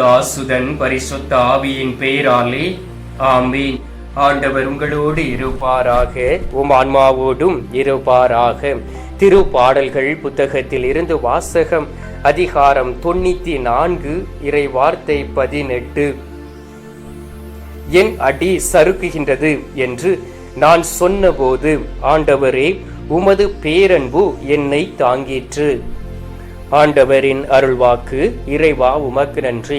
பிதா பரிசுத்த ஆவியின் பெயராலே ஆமீன். ஆண்டவர் உங்களோடு இருப்பாராக உம் ஆன்மாவோடும் இருப்பாராக. திருப்பாடல்கள் புத்தகத்தில் இருந்து வாசகம் அதிகாரம் தொண்ணூத்தி நான்கு இறை வார்த்தை பதினெட்டு. என் அடி சறுக்குகின்றது என்று நான் சொன்னபோது ஆண்டவரே உமது பேரன்பு என்னை தாங்கிற்று. ஆண்டவரின் அருள்வாக்கு இறைவா உமக்கு நன்றி.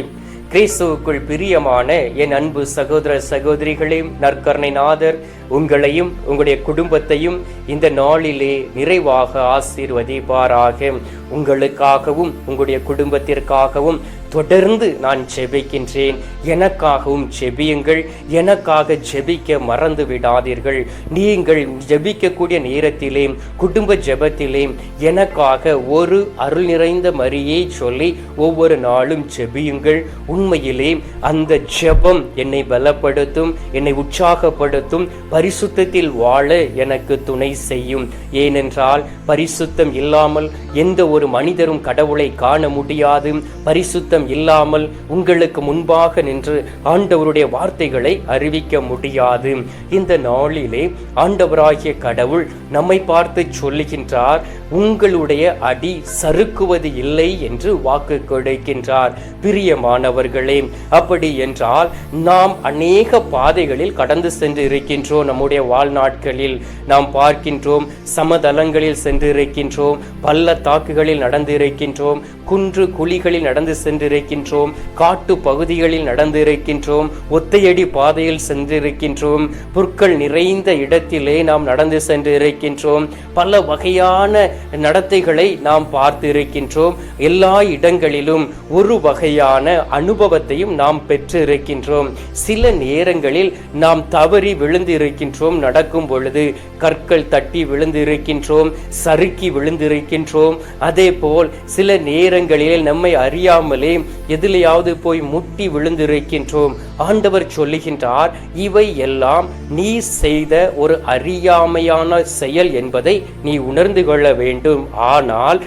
கிறிஸ்துவுக்குள் பிரியமான என் அன்பு சகோதர சகோதரிகளையும் நற்கருணை நாதர் உங்களையும் உங்களுடைய குடும்பத்தையும் இந்த நாளிலே நிறைவாக ஆசீர்வதிப்பாராக. உங்களுக்காகவும் உங்களுடைய குடும்பத்திற்காகவும் தொடர்ந்து நான் ஜெபிக்கின்றேன். எனக்காகவும் ஜெபியுங்கள். எனக்காக ஜெபிக்க மறந்து விடாதீர்கள். நீங்கள் ஜெபிக்கக்கூடிய நேரத்திலே குடும்ப ஜெபத்திலே எனக்காக ஒரு அருள் நிறைந்த மரியை சொல்லி ஒவ்வொரு நாளும் ஜெபியுங்கள். உண்மையிலே அந்த ஜெபம் என்னை பலப்படுத்தும் என்னை உற்சாகப்படுத்தும் பரிசுத்தத்தில் வாழ எனக்கு துணை செய்யும். ஏனென்றால் பரிசுத்தம் இல்லாமல் எந்த ஒரு மனிதரும் கடவுளை காண முடியாது. பரிசுத்தம் இல்லாமல் உங்களுக்கு முன்பாக நின்று ஆண்டவருடைய வார்த்தைகளை அறிவிக்க முடியாது. இந்த நாளிலே ஆண்டவராகிய கடவுள் நம்மை பார்த்து சொல்லுகின்றார் உங்களுடைய அடி சறுக்குவது இல்லை என்று வாக்கு கொடுக்கின்றார். பிரியமானவர்களே அப்படி என்றால் நாம் அநேக பாதைகளில் கடந்து சென்று இருக்கின்றோம் நம்முடைய வாழ்நாட்களில் நாம் பார்க்கின்றோம் சமதளங்களில் சென்று இருக்கின்றோம் பள்ளத்தாக்குகளில் நடந்து இருக்கின்றோம் குன்று குழிகளில் நடந்து சென்றிருக்கின்றோம் காட்டு பகுதிகளில் நடந்து இருக்கின்றோம் ஒத்தையடி பாதையில் சென்றிருக்கின்றோம் புற்கள் நிறைந்த இடத்திலே நாம் நடந்து சென்று இருக்கின்றோம் பல வகையான நடத்தைகளை நாம் பார்த்து இருக்கின்றோம் எல்லா இடங்களிலும் ஒரு வகையான அனுபவத்தையும் நாம் பெற்று இருக்கின்றோம் சில நேரங்களில் நாம் தவறி விழுந்து இருக்கின்றோம் நடக்கும் பொழுது கற்கள் தட்டி விழுந்து இருக்கின்றோம் சறுக்கி விழுந்து இருக்கின்றோம் அதே போல் சில நேரங்களில் நம்மை அறியாமலே எதிலையாவது போய் முட்டி விழுந்திருக்கின்றோம். ஆண்டவர் சொல்லுகின்றார் இவை எல்லாம் நீ செய்த ஒரு அறியாமையான செயல் என்பதை நீ உணர்ந்து கொள்ள வேண்டும். ஆனால்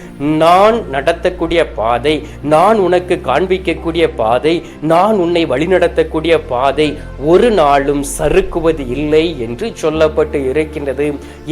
நான் நடத்தக்கூடிய பாதை நான் உனக்கு காண்பிக்கக்கூடிய பாதை நான் உன்னை வழிநடத்தக்கூடிய பாதை ஒரு நாளும் சறுக்குவது இல்லை என்று சொல்லப்பட்டு இருக்கின்றது.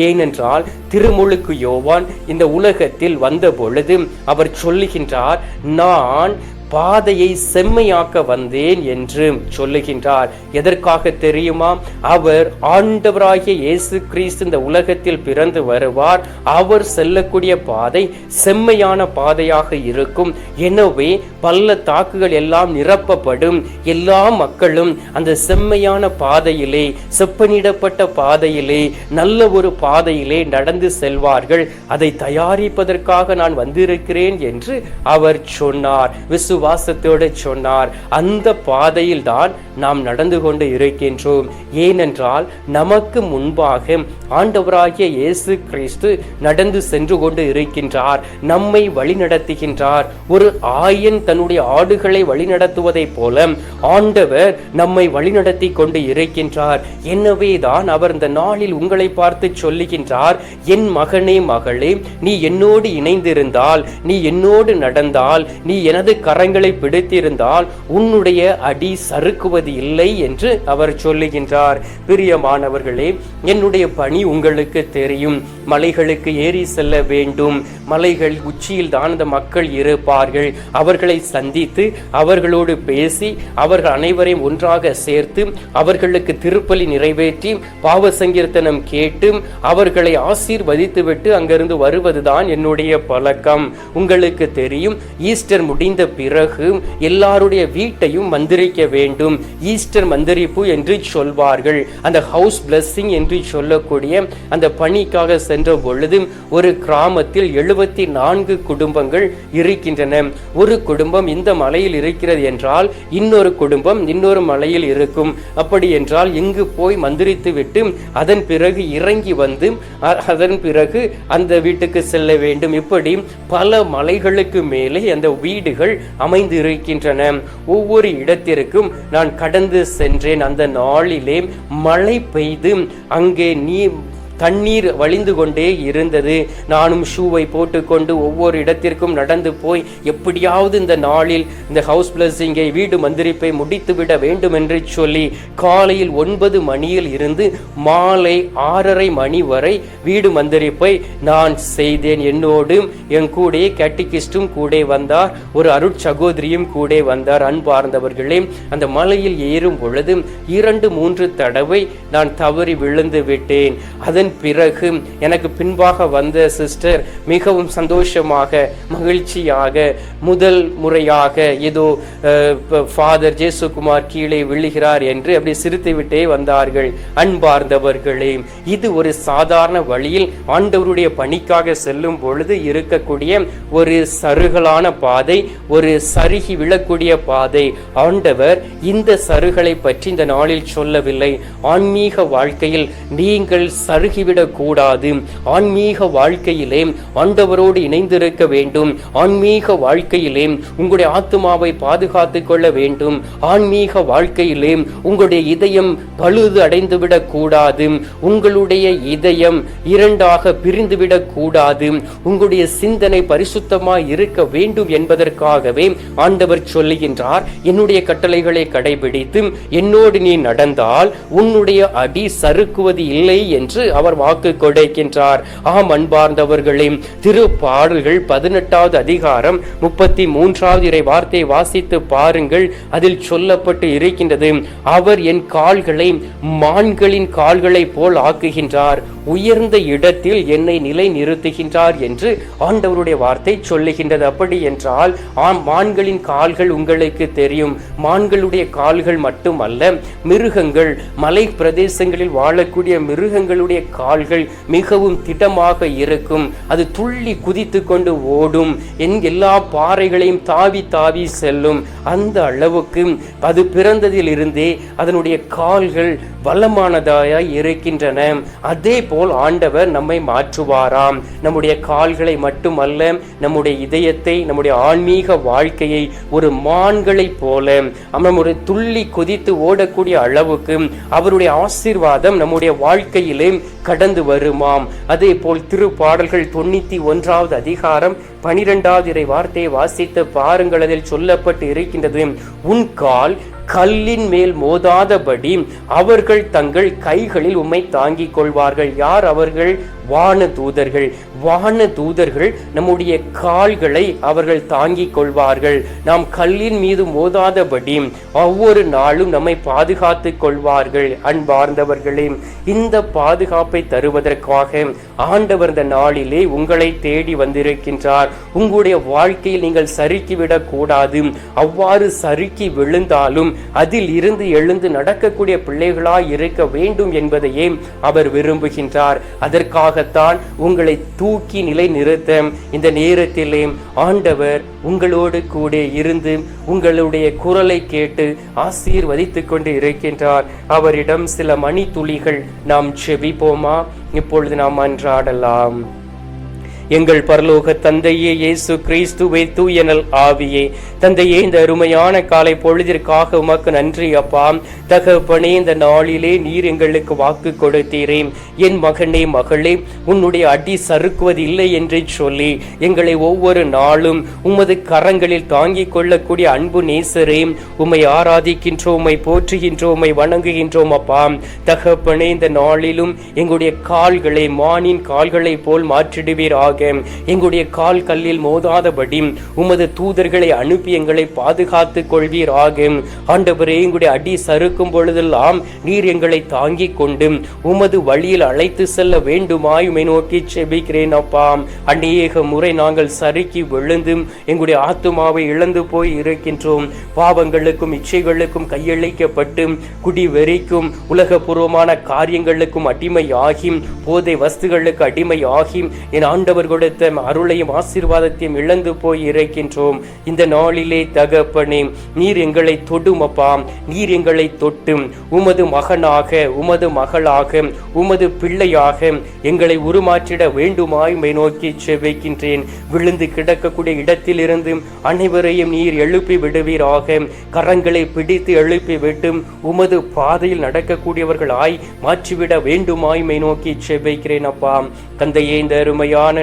ஏனென்றால் திருமுழுக்கு யோவான் இந்த உலகத்தில் வந்த பொழுது அவர் சொல்லுகின்ற சொல்லுகின்றார் நான் பாதையை செம்மையாக்க வந்தேன் என்று சொல்லுகின்றார். எதற்காக தெரியுமா? அவர் ஆண்டவராகிய இயேசு கிறிஸ்து இந்த உலகத்தில் பிறந்து வருவார். அவர் செல்லக்கூடிய பாதை செம்மையான பாதையாக இருக்கும். எனவே பல்ல தாக்குகள் எல்லாம் நிரப்பப்படும். எல்லா மக்களும் அந்த செம்மையான பாதையிலே செப்பனிடப்பட்ட பாதையிலே நல்ல ஒரு பாதையிலே நடந்து செல்வார்கள். அதை தயாரிப்பதற்காக நான் வந்திருக்கிறேன் என்று அவர் சொன்னார். விசுவாசத்தோடு சொன்னார் அந்த பாதையில் தான் நாம் நடந்து கொண்டு இருக்கின்றோம். ஏனென்றால் நமக்கு முன்பாக ஆண்டவராகிய இயேசு கிறிஸ்து நடந்து சென்று கொண்டு இருக்கின்றார். நம்மை வழிநடத்துகின்றார். ஒரு ஆயன் தன்னுடைய ஆடுகளை வழிநடத்துவதைப் போல ஆண்டவர் நம்மை வழிநடத்தி கொண்டு இருக்கின்றார். எனவே தான் அவர் இந்த நாளில் உங்களை பார்த்து சொல்லுகின்றார் என் மகனே மகளே நீ என்னோடு இணைந்திருந்தால் நீ என்னோடு நடந்தால் நீ எனது கரங்களை பிடித்திருந்தால் உன்னுடைய அடி சறுக்குவது இல்லை என்று அவர் சொல்லுகின்றார். பிரியமானவர்களே என்னுடைய பணி உங்களுக்கு தெரியும். மலைகளுக்கு ஏறி செல்ல வேண்டும். மலைகள் உச்சியில் தான் அந்த மக்கள் இருப்பார்கள். அவர்களை சந்தித்து அவர்களோடு பேசி அவர்கள் அனைவரையும் ஒன்றாக சேர்த்து அவர்களுக்கு திருப்பலி நிறைவேற்றி பாவ சங்கீர்த்தனம் கேட்டு அவர்களை ஆசீர்வதித்துவிட்டு அங்கிருந்து வருவதுதான் என்னுடைய பழக்கம். உங்களுக்கு தெரியும் ஈஸ்டர் முடிந்த பிறகு எல்லாருடைய வீட்டையும் மந்திரிக்க வேண்டும். ஈஸ்டர் மந்திரிப்பு என்று சொல்வார்கள். அந்த ஹவுஸ் பிளஸ்ஸிங் என்று சொல்லக்கூடிய அந்த பணிக்காக சென்ற பொழுது ஒரு கிராமத்தில் எழுபத்தி நான்கு குடும்பங்கள் இருக்கின்றன. ஒரு குடும்பம் இந்த மலையில் இருக்கிறது என்றால் இன்னொரு குடும்பம் இன்னொரு மலையில் இருக்கும். அப்படி என்றால் இங்கு போய் மந்திரித்து விட்டு அதன் பிறகு இறங்கி வந்து அதன் பிறகு அந்த வீட்டுக்கு செல்ல வேண்டும். இப்படி பல மலைகளுக்கு மேலே அந்த வீடுகள் அமைந்து இருக்கின்றன ஒவ்வொரு இடத்திற்கும் நான் கடந்து சென்றேன். அந்த நாளிலே மழை பெய்து அங்கே நீ தண்ணீர் வழிந்து கொண்டே இருந்தது. நானும் ஷூவை போட்டுக்கொண்டு ஒவ்வொரு இடத்திற்கும் நடந்து போய் எப்படியாவது இந்த நாளில் இந்த ஹவுஸ் பிளஸிங்கை வீடு மந்திரிப்பை முடித்துவிட வேண்டும் என்று சொல்லி காலையில் ஒன்பது மணியில் இருந்து மாலை ஆறரை மணி வரை வீடு மந்திரிப்பை நான் செய்தேன். என்னோடு என் கூட கேட்டிகிஸ்டும் கூட வந்தார். ஒரு அருட்சகோதரியும் கூட வந்தார். அன்பார்ந்தவர்களே அந்த மலையில் ஏறும் பொழுது இரண்டு மூன்று தடவை நான் தவறி விழுந்து விட்டேன். அதன் பிறகு எனக்கு பின்பாக வந்த சிஸ்டர் மிகவும் சந்தோஷமாக மகிழ்ச்சியாக முதல் முறையாக ஏதோ ஃபாதர் ஜேசுகுமார் கீழே விழுகிறார் என்று அப்படி சிரித்துவிட்டே வந்தார்கள் அன்பார்ந்தவர்களே. இது ஒரு சாதாரண வழியில் ஆண்டவருடைய பணிக்காக செல்லும் பொழுது இருக்கக்கூடிய ஒரு சருகலான பாதை ஒரு சருகி விழக்கூடிய பாதை. ஆண்டவர் இந்த சருகளை பற்றி இந்த நாளில் சொல்லவில்லை. ஆன்மீக வாழ்க்கையில் நீங்கள் சருக கூடாது ஆன்மீக வாழ்க்கையிலே ஆண்டவரோடு இணைந்திருக்க வேண்டும். ஆன்மீக வாழ்க்கையிலே உங்களுடைய ஆத்மாவை பாதுகாத்துக் கொள்ள வேண்டும். ஆன்மீக வாழ்க்கையிலே உங்களுடைய இதயம் பழுது அடைந்துவிடக் கூடாது உங்களுடைய இதயம் இரண்டாக பிரிந்துவிடக் கூடாது உங்களுடைய சிந்தனை பரிசுத்தமாய் இருக்க வேண்டும் என்பதற்காகவே ஆண்டவர் சொல்லுகின்றார் என்னுடைய கட்டளைகளை கடைபிடித்து என்னோடு நீ நடந்தால் உன்னுடைய அடி சறுக்குவது இல்லை என்று அவர் வாக்கு கொடுக்கின்றார். ஆம் அன்பார்ந்தவர்களே திரு பாடல்கள் பதினெட்டாவது அதிகாரம் முப்பத்தி மூன்றாவது இறை வார்த்தையை வாசித்து பாருங்கள். அதில் சொல்லப்பட்டு இருக்கின்றது அவர் என் கால்களை மான்களின் கால்களை போல் ஆக்குகின்றார். உயர்ந்த இடத்தில் என்னை நிலை நிறுத்துகின்றார் என்று ஆண்டவருடைய வார்த்தை சொல்லுகின்றது. அப்படி என்றால் ஆம் மான்களின் கால்கள் உங்களுக்கு தெரியும். மான்களுடைய கால்கள் மட்டுமல்ல மிருகங்கள் மலை பிரதேசங்களில் வாழக்கூடிய மிருகங்களுடைய கால்கள் மிகவும் திடமாக இருக்கும். அது துள்ளி குதித்து கொண்டு ஓடும். என் எல்லா பாறைகளையும் தாவி தாவி செல்லும். அந்த அளவுக்கு அது பிறந்ததிலிருந்தே அதனுடைய கால்கள் வளமானதாய் இருக்கின்றன. அதே போல் ஆண்டவர் நம்மை மாற்றுவாராம். நம்முடைய கால்களை மட்டுமல்ல நம்முடைய இதயத்தை நம்முடைய ஆன்மீக வாழ்க்கையை ஒரு மான்களைப் போல நம்முடைய துள்ளி கொதித்து ஓடக்கூடிய அளவுக்கு அவருடைய ஆசீர்வாதம் நம்முடைய வாழ்க்கையிலே கடந்து வருமாம். அதே போல் திருப்பாடல்கள் தொண்ணூத்தி ஒன்றாவது அதிகாரம் பனிரெண்டாவது இறை வார்த்தையை வாசித்து பாருங்கள். அதில் சொல்லப்பட்டு இருக்கின்றது உன் கால் கல்லின் மேல் மோதாதபடி அவர்கள் தங்கள் கைகளில் உம்மை தாங்கிக் கொள்வார்கள். யார் அவர்கள்? வான தூதர்கள் வான தூதர்கள் நம்முடைய கால்களை அவர்கள் தாங்கிக் கொள்வார்கள். நாம் கல்லின் மீது மோதாதபடி ஒவ்வொரு நாளும் நம்மை பாதுகாத்துக் கொள்வார்கள் அன்பார்ந்தவர்களே. இந்த பாதுகாப்பை தருவதற்காக ஆண்டவர் இந்த நாளிலே உங்களை தேடி வந்திருக்கின்றார். உங்களுடைய வாழ்க்கையில் நீங்கள் சறுக்கிவிடக் கூடாது. அவ்வாறு சறுக்கி விழுந்தாலும் அதில் இருந்து எழுந்து நடக்கக்கூடிய பிள்ளைகளாய் இருக்க வேண்டும் என்பதையே அவர் விரும்புகின்றார். அதற்காக மூலமாகத்தான் உங்களை தூக்கி நிலை நிறுத்த இந்த நேரத்திலே ஆண்டவர் உங்களோடு கூட இருந்து உங்களுடைய குரலை கேட்டு ஆசீர்வதித்துக் கொண்டு இருக்கின்றார். அவரிடம் சில மணி துளிகள் நாம் செவிப்போமா இப்பொழுது நாம் அன்றாடலாம். எங்கள் பரலோக தந்தையே இயேசு கிறிஸ்துவை தூயனல் ஆவியே. தந்தையே இந்த அருமையான காலை பொழுதிற்காக உமக்கு நன்றி அப்பா. தகப்பனே இந்த நாளிலே நீர் எங்களுக்கு வாக்கு கொடுத்தீரே. என் மகனே மகளே உன்னுடைய அடி சறுக்குவது இல்லை என்று சொல்லி எங்களை ஒவ்வொரு நாளும் உமது கரங்களில் தாங்கிக் கொள்ளக்கூடிய அன்பு நேசரே உம்மை ஆராதிக்கின்றோம் உம்மை போற்றுகின்றோம் உம்மை வணங்குகின்றோம் அப்பா. தகப்பனே இந்த நாளிலும் எங்களுடைய கால்களை மானின் கால்களை போல் மாற்றிடுவீராக. எங்களுடைய கால் கல்லில் மோதாதபடி உமது தூதர்களை அனுப்பி எங்களை பாதுகாத்துக் கொள்வீராக. ஆண்டவரே எங்களுடைய அடி சறுக்கும் பொழுதெல்லாம் நீர் எங்களை தாங்கிக் கொண்டு உமது வழியில் அழைத்து செல்ல வேண்டுமாய் உமை நோக்கி செபிக்கிறேன் அப்பா. அநேக முறை நாங்கள் சறுக்கி விழுந்து எங்களுடைய ஆத்துமாவை இழந்து போய் இருக்கின்றோம். பாவங்களுக்கும் இச்சைகளுக்கும் கையளிக்கப்பட்டு குடி வெறிக்கும் உலகபூர்வமான காரியங்களுக்கும் அடிமையாகி போதை வஸ்துகளுக்கு அடிமையாகி என் ஆண்டவர் அவர் கொடுத்த அருளையும் ஆசீர்வாதத்தையும் இழந்து போய் இறைக்கின்றோம் இந்த நாளிலே தகப்பனே நீர் எங்களை தொடுமப்பாம் நீர் எங்களை தொட்டும். உமது மகனாக உமது மகளாக உமது பிள்ளையாக எங்களை உருமாற்றிட வேண்டுமாய் மை நோக்கி செவிக்கின்றேன் விழுந்து கிடக்கக்கூடிய இடத்திலிருந்து அனைவரையும் நீர் எழுப்பி விடுவீராக. கரங்களை பிடித்து எழுப்பி விட்டும் உமது பாதையில் நடக்கக்கூடியவர்களாய் மாற்றிவிட வேண்டுமாய் மை நோக்கி செவிக்கிறேன் அப்பா. தந்தையே இந்த அருமையான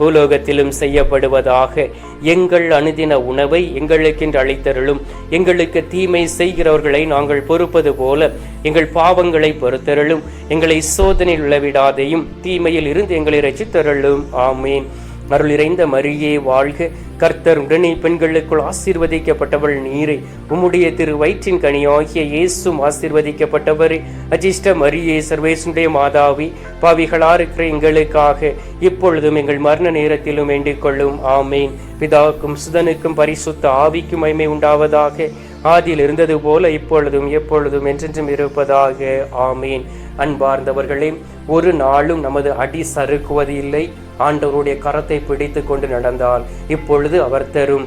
பூலோகத்திலும் செய்யப்படுவதாக எங்கள் அனுதின உணவை எங்களுக்கென்று அளித்தருளும். எங்களுக்கு தீமை செய்கிறவர்களை நாங்கள் பொறுப்பது போல எங்கள் பாவங்களை பொறுத்தருளும். எங்களை சோதனையில் விழவிடாதையும் தீமையில் இருந்து எங்களை ரசித்தருளும் ஆமேன். அருள் இறைந்த மரியே வாழ்க. கர்த்தர் உடனே பெண்களுக்குள் ஆசீர்வதிக்கப்பட்டவள் நீரை. உம்முடைய திரு வயிற்றின் கனியாகிய இயேசும் ஆசீர்வதிக்கப்பட்டவர். அஜிஷ்ட மரியே சர்வேசுடைய மாதாவி பாவிகளா இருக்கிற எங்களுக்காக இப்பொழுதும் எங்கள் மரண நேரத்திலும் வேண்டிக் கொள்ளும். ஆமேன். பிதாவுக்கும் சுதனுக்கும் பரிசுத்த ஆவிக்கும் மைமை உண்டாவதாக. ஆதியில் இருந்தது போல இப்பொழுதும் எப்பொழுதும் என்றென்றும் இருப்பதாக. ஆமேன். அன்பார்ந்தவர்களே ஒரு நாளும் நமது அடி சறுக்குவது இல்லை ஆண்டவருடைய கரத்தை பிடித்து கொண்டு நடந்தால் இப்பொழுது அவர் தரும்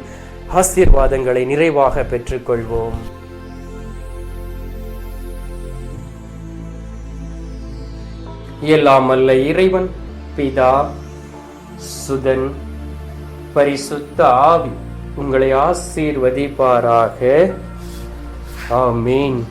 ஆசீர்வாதங்களை நிறைவாக பெற்றுக்கொள்வோம். எல்லாம் அல்ல இறைவன் பிதா சுதன் பரிசுத்த ஆவி உங்களை ஆசீர்வதிப்பாராக. ஆமீன்.